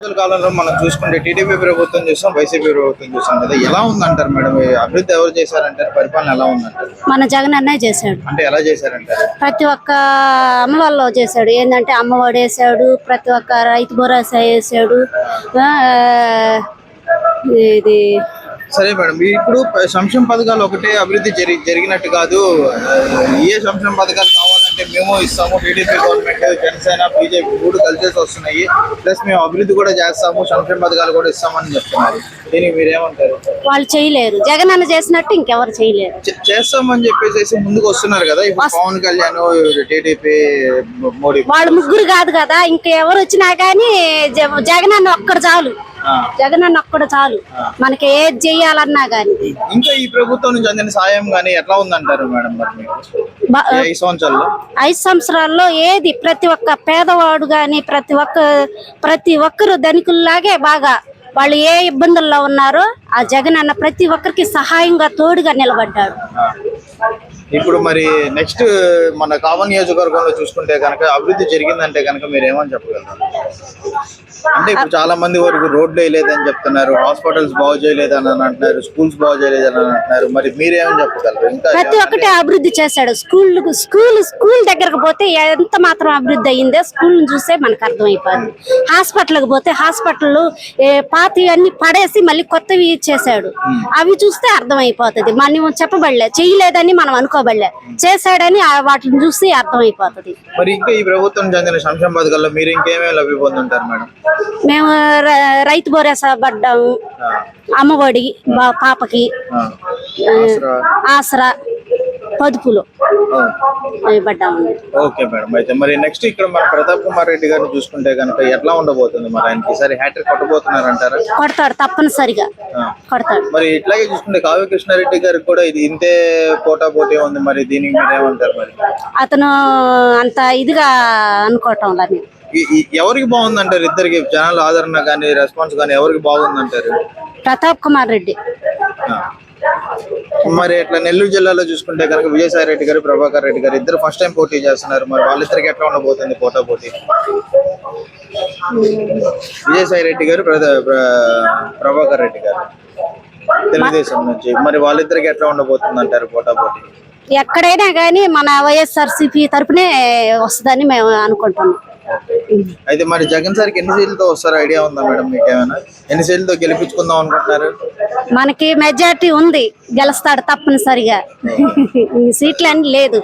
కాలంలో మనం చూసుకుంటే టీడీపీ ప్రభుత్వం చూసాం వైసీపీ ప్రభుత్వం చూసాం కదా. ఎలా ఉందంటారు మేడం? అభివృద్ధి ఎవరు చేశారంటారు? పరిపాలన ఎలా ఉందంటారు? మన జగన్ అన్నయ్య చేశాడు. అంటే ఎలా చేశారంటారు? ప్రతి ఒక్క అమలలో చేశాడు. ఏంటంటే అమ్మఒడి వేసాడు ప్రతి ఒక్క రైతు భరోసా వేసాడు ఇది సరే మేడం ఇప్పుడు సంక్షేమ పథకాలు ఒకటే అభివృద్ధి జరి జరిగినట్టు కాదు. ఏ సంక్షేమ పథకాలు కావాలంటే మేము ఇస్తాము టీడీపీ గవర్నమెంట్ జనసేన బీజేపీ మూడు కలిసేసి వస్తున్నాయి. ప్లస్ మేము అభివృద్ధి కూడా చేస్తాము సంక్షేమ పథకాలు కూడా ఇస్తామని చెప్తున్నారు. దీనికి మీరేమంటారు? వాళ్ళు చేయలేరు. జగన్ అన్న చేసినట్టు ఇంకెవరు చేయలేరు. చేస్తామని చెప్పేసి ముందుకు వస్తున్నారు కదా? ఇప్పుడు పవన్ కళ్యాణ్ టీడీపీ మోడీ. వాళ్ళు ముగ్గురు కాదు కదా? ఇంకెవరు వచ్చినా కానీ జగన్ అన్న ఒక్కడు చాలు. జగన్ అన్న ఒక్కడు చాలు. మనకి ఏది చెయ్యాలన్నా కానీ ఇంకా ఈ ప్రభుత్వం నుంచి అందిన సాయం గానీ ఎట్లా ఉందంటారు మేడం ఐదు సంవత్సరాల్లో ఏది ప్రతి ఒక్క పేదవాడు గాని ప్రతి ఒక్క ప్రతి ఒక్కరు ధనికుల్లాగే బాగా వాళ్ళు ఏ ఇబ్బందుల్లో ఉన్నారో ఆ జగన్ అన్న ప్రతి ఒక్కరికి సహాయంగా తోడుగా నిలబడ్డాడు. ఇప్పుడు మరి నెక్స్ట్ మన కామన్ నియోజకవర్గంలో చూసుకుంటే కనుక అభివృద్ధి జరిగిందంటే కనుక మీరు ఏమని చెప్పగలరు? అంటే ఇప్పుడు చాలా మంది వరకు రోడ్లు వేయలేదని చెప్తున్నారు హాస్పిటల్స్ బాగు చేయలేదని అని అంటున్నారు స్కూల్స్ బాగు చేయలేదని అని అంటున్నారు. మరి మీరేమని చెప్పగలరు? ఇంకా ప్రతి ఒక్కటి అభివృద్ధి చేశాడు. స్కూల్ స్కూల్ స్కూల్ దగ్గరకు పోతే ఎంత మాత్రం అభివృద్ధి అయ్యిందో స్కూల్ చూసే మనకు అర్థమైపోద్ది. హాస్పిటల్కి పోతే హాస్పిటల్ పాతవి అన్ని పడేసి మళ్ళీ కొత్తవి చేశాడు. అవి చూస్తే అర్థమైపోతుంది. మనం చెప్పబడలే చేయలేదని మనం అనుకోబడలే చేశాడని వాటిని చూసి అర్థమైపోతుంది. మరి ఇంకా ఈ ప్రభుత్వం చెందిన సంక్షేమ పథకాల్లో మీరు ఇంకేమేమి లబ్ధి పొందుంటారు మేడం? మేము రైతు భరోసా పడ్డాము. అమ్మఒడి పాపకి. ఆసరా. పొదుపులు. ఆ. అవి పడ్డాము ఓకే మేడం. అయితే మరి నెక్స్ట్ ఇక్కడ మన ప్రతాప్ కుమార్ రెడ్డి గారిని చూసుకుంటే కనుక ఎట్లా ఉండబోతుంది మరి ఆయనకి? ఈసారి హ్యాట్రిక్ కొట్టబోతున్నారు అంటారా కొడతాడు తప్పనిసరిగా. కొడతాడు. మరి ఇట్లాగే చూసుకుంటే కావ్య కృష్ణారెడ్డి గారికి కూడా ఇది ఇంతే పోటా పోటీ ఉంది మరి దీనికి మీరు ఏమంటారు మరి? అతను అంత ఇదిగా అనుకోవటం లేదు. ఎవరికి బాగుందంటారు ఇద్దరికి? జనాల ఆదరణ కానీ రెస్పాన్స్ కానీ ఎవరికి బాగుందంటారు? ప్రతాప్ కుమార్ రెడ్డి. మరి ఇట్లా నెల్లూరు జిల్లాలో చూసుకుంటే కనుక విజయసాయి రెడ్డి గారు ప్రభాకర్ రెడ్డి గారు ఇద్దరు ఫస్ట్ టైం పోటీ చేస్తున్నారు. మరి వాళ్ళిద్దరికి ఎట్లా ఉండబోతుంది పోటా పోటీ? విజయసాయి రెడ్డి గారు ప్రభాకర్ రెడ్డి గారు. తెలుగుదేశం నుంచి. మరి వాళ్ళిద్దరికి ఎట్లా ఉండబోతుంది అంటారు పోటా పోటీ? ఎక్కడైనా కానీ మన వైఎస్ఆర్సీపీ తరఫునే వస్తుందని మేము అనుకుంటున్నాం. అయితే మరి జగన్ సార్కి ఎన్ని సీట్లతో వస్తారో ఐడియా ఉందా మేడం? మీకు ఏమైనా ఎన్ని సీట్లతో గెలిపించుకుందాం అనుకుంటున్నారు? మనకి మెజార్టీ ఉంది. గెలుస్తాడు తప్పనిసరిగా. ఈ సీట్లు అని లేదు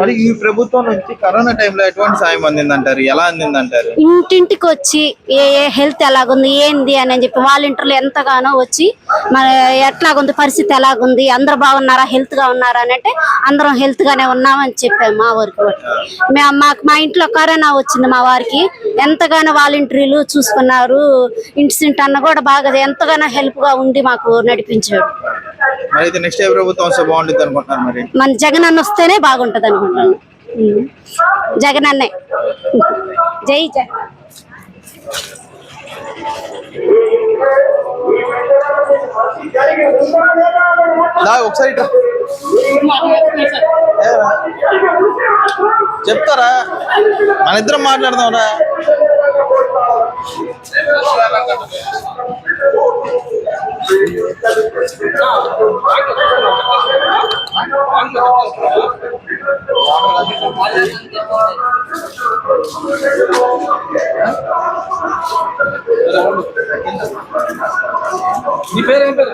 మరి ఈ ప్రభుత్వం నుంచి కరోనా టైంలో ఎటువంటి సాయం అందిందంటారు? ఎలా అందిందంటారు? ఇంటింటికి వచ్చి ఏ ఏ హెల్త్ ఎలాగుంది ఏంది అని చెప్పి వాలంటీర్లు ఎంతగానో వచ్చి మన ఎట్లాగుంది పరిస్థితి ఎలాగుంది అందరు బాగున్నారా హెల్త్గా ఉన్నారా అని అంటే అందరం హెల్త్ గానే ఉన్నామని చెప్పాము మా ఊరికి. కూడా. మేము మాకు మా ఇంట్లో కరోనా వచ్చింది మా వారికి. ఎంతగానో వాలంటీర్లు చూసుకున్నారు. ఇన్సిడెంట్ అన్న కూడా బాగా ఎంతగానో హెల్ప్గా ఉండి మాకు నడిపించాడు. మరి అయితే నెక్స్ట్ ఏ ప్రభుత్వం వస్తే బాగుంటుంది అనుకుంటున్నారు మరి? మన జగన్ అన్న వస్తేనే బాగుంటది అనుకుంటున్నాను. జగన్ అన్నే. జై జగన్ దా ఒకసారి ఇట్రా. చెప్తారా? మన ఇద్దరం మాట్లాడదాంరా నీ పేరు ఏం పేరు